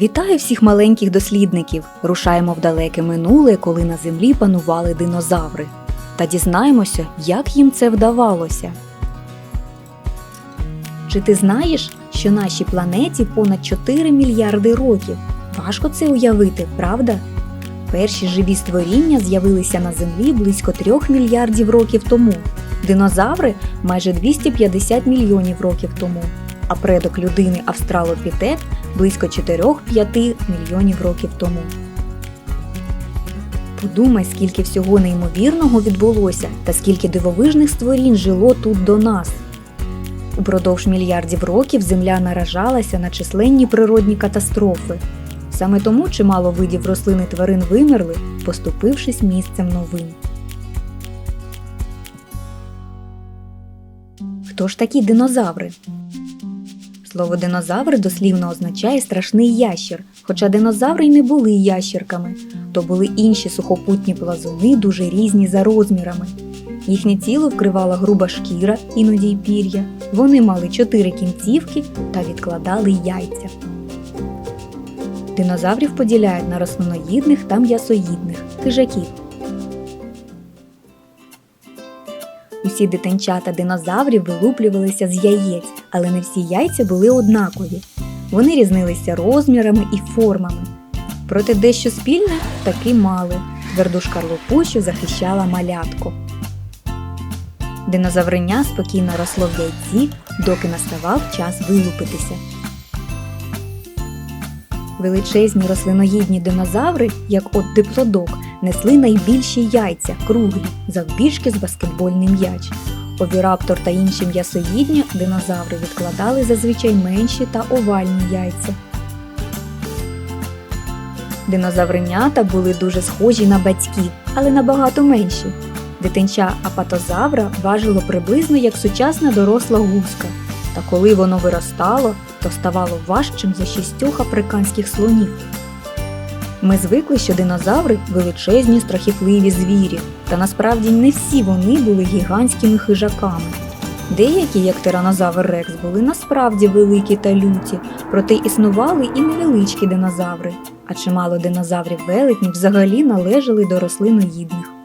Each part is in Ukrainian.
Вітаю всіх маленьких дослідників! Рушаємо в далеке минуле, коли на землі панували динозаври. Та дізнаємося, як їм це вдавалося. Чи ти знаєш, що нашій планеті понад 4 мільярди років? Важко це уявити, правда? Перші живі створіння з'явилися на землі близько 3 мільярдів років тому. Динозаври майже 250 мільйонів років тому, а предок людини Австралопітек близько 4-5 мільйонів років тому. Подумай, скільки всього неймовірного відбулося та скільки дивовижних створінь жило тут до нас. Упродовж мільярдів років Земля наражалася на численні природні катастрофи. Саме тому чимало видів рослин і тварин вимерли, поступившись місцем новим. Хто ж такі динозаври? Слово динозавр дослівно означає страшний ящір, хоча динозаври й не були ящірками, то були інші сухопутні плазуни, дуже різні за розмірами. Їхнє тіло вкривала груба шкіра, іноді й пір'я. Вони мали чотири кінцівки та відкладали яйця. Динозаврів поділяють на рослиноїдних та м'ясоїдних хижаків. Усі дитинчата динозаврів вилуплювалися з яєць, але не всі яйця були однакові. Вони різнилися розмірами і формами. Проте дещо спільне таки мали тверду шкарлупу, захищала малятку. Динозавриня спокійно росло в яйці, доки наставав час вилупитися. Величезні рослиноїдні динозаври, як от диплодок, несли найбільші яйця, круглі, завбільшки з баскетбольний м'яч. Овіраптор та інші м'ясоїдні динозаври відкладали зазвичай менші та овальні яйця. Динозавринята були дуже схожі на батьків, але набагато менші. Дитинча апатозавра важило приблизно як сучасна доросла гуска, та коли воно виростало, то ставало важчим за шістьох африканських слонів. Ми звикли, що динозаври величезні страхітливі звірі, та насправді не всі вони були гігантськими хижаками. Деякі, як тиранозавр Рекс, були насправді великі та люті, проте існували і невеличкі динозаври, а чимало динозаврів велетнів взагалі належали до рослиноїдних.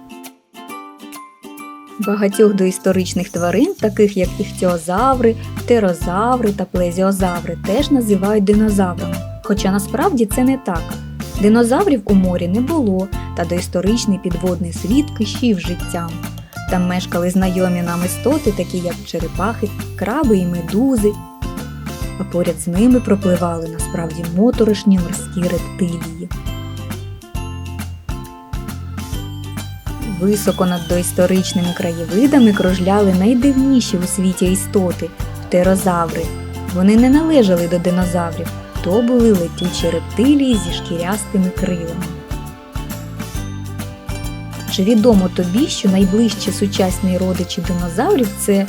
Багатьох доісторичних тварин, таких як іхтіозаври, птерозаври та плезіозаври, теж називають динозаврами, хоча насправді це не так. Динозаврів у морі не було, та доісторичний підводний світ кишів життям. Там мешкали знайомі нам істоти, такі як черепахи, краби і медузи, а поряд з ними пропливали насправді моторошні морські рептилії. Високо над доісторичними краєвидами кружляли найдивніші у світі істоти птерозаври. Вони не належали до динозаврів, то були летючі рептилії зі шкірястими крилами. Чи відомо тобі, що найближчі сучасні родичі динозаврів це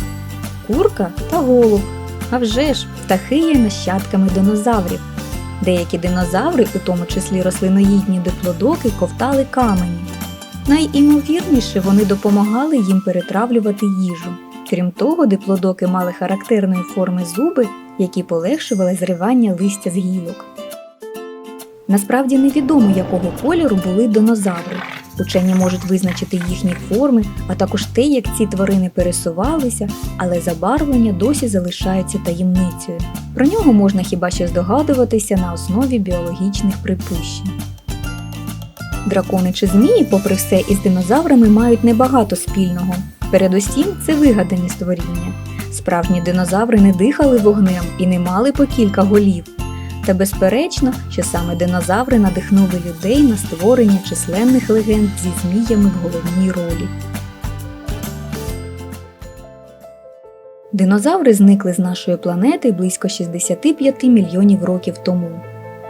курка та голуб? А вже ж, птахи є нащадками динозаврів. Деякі динозаври, у тому числі рослиноїдні диплодоки, ковтали камені. Найімовірніше вони допомагали їм перетравлювати їжу. Крім того, диплодоки мали характерної форми зуби, які полегшували зривання листя з гілок. Насправді невідомо, якого кольору були динозаври. Учені можуть визначити їхні форми, а також те, як ці тварини пересувалися, але забарвлення досі залишається таємницею. Про нього можна хіба що здогадуватися на основі біологічних припущень. Дракони чи змії, попри все, із динозаврами мають небагато спільного. Передусім, це вигадані створіння. Справжні динозаври не дихали вогнем і не мали по кілька голів. Та безперечно, що саме динозаври надихнули людей на створення численних легенд зі зміями в головній ролі. Динозаври зникли з нашої планети близько 65 мільйонів років тому.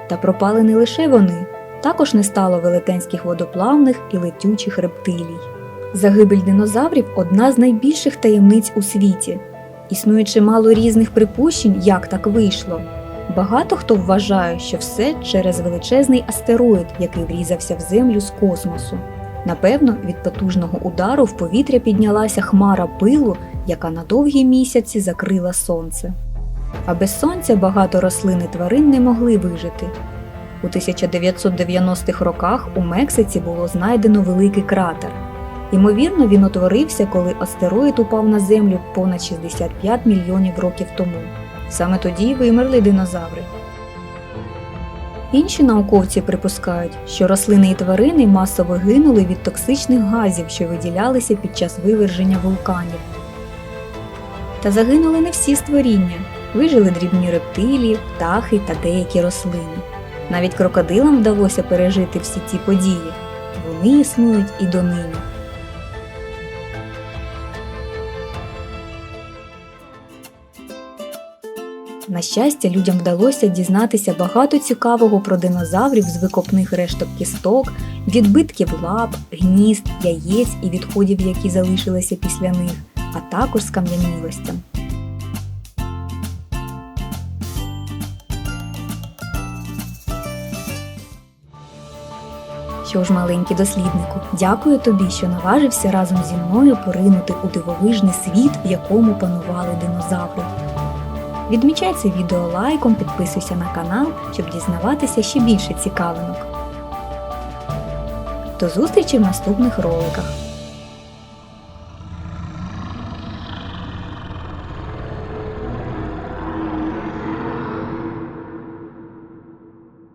Та пропали не лише вони, також не стало велетенських водоплавних і летючих рептилій. Загибель динозаврів одна з найбільших таємниць у світі. Існує чимало різних припущень, як так вийшло. Багато хто вважає, що все через величезний астероїд, який врізався в землю з космосу. Напевно, від потужного удару в повітря піднялася хмара пилу, яка на довгі місяці закрила сонце. А без сонця багато рослин і тварин не могли вижити. У 1990-х роках у Мексиці було знайдено великий кратер. Ймовірно, він утворився, коли астероїд упав на Землю понад 65 мільйонів років тому. Саме тоді вимерли динозаври. Інші науковці припускають, що рослини і тварини масово гинули від токсичних газів, що виділялися під час виверження вулканів. Та загинули не всі створіння. Вижили дрібні рептилії, птахи та деякі рослини. Навіть крокодилам вдалося пережити всі ці події. Вони існують і донині. На щастя, людям вдалося дізнатися багато цікавого про динозаврів з викопних решток кісток, відбитків лап, гнізд, яєць і відходів, які залишилися після них, а також скам'янілостям. Що ж, маленький досліднику, дякую тобі, що наважився разом зі мною поринути у дивовижний світ, в якому панували динозаври. Відмічай це відео лайком, підписуйся на канал, щоб дізнаватися ще більше цікавинок. До зустрічі в наступних роликах!